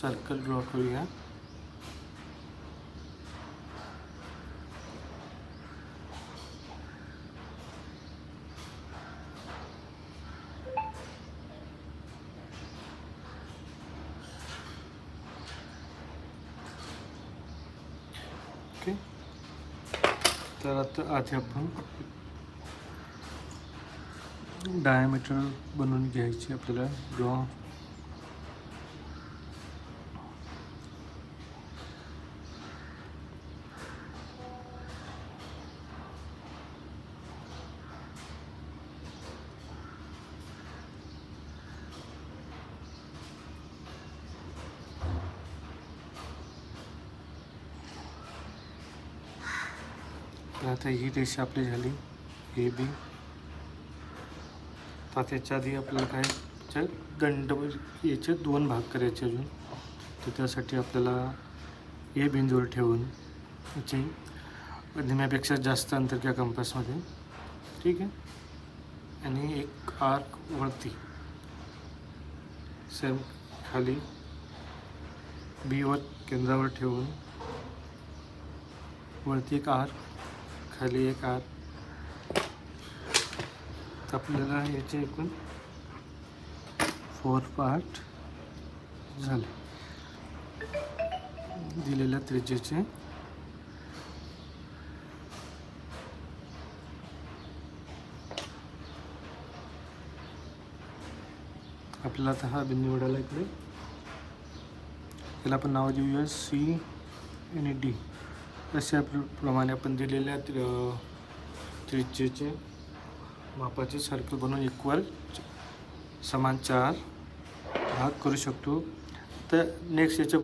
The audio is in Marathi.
सर्कल ड्रॉ करूया. ओके. तर आता आधी आपण डायमीटर बनवून घ्यायची आपल्याला. ड्रॉ तर आता ही रेषा आपली झाली. A B. तर त्याच्या आधी आपल्याला काय? दंड याचे दोन भाग करायचे अजून. तर त्यासाठी आपल्याला ए बिंदूवर ठेवून याचे निम्यापेक्षा जास्त अंतर त्या कंपासमध्ये ठीक आहे? आणि एक आर्क वरती. सेम खाली. बीवर केंद्रावर ठेवून वरती एक आर्क खाली एक आत आपल्याला याचे एकूण. फोर पार्ट झाले. दिलेल्या त्रिज्येचे. आपल्याला आता हा बिंदू मिळाला इकडे. त्याला आपण नाव देऊया सी आणि डी अशा प्रमाणे आपण दिलेल्या त्रि- त्रिज्येचे मापाचे सर्कल बनवून इक्वल समान चार भाग करू शकतो. तर नेक्स्ट याच्या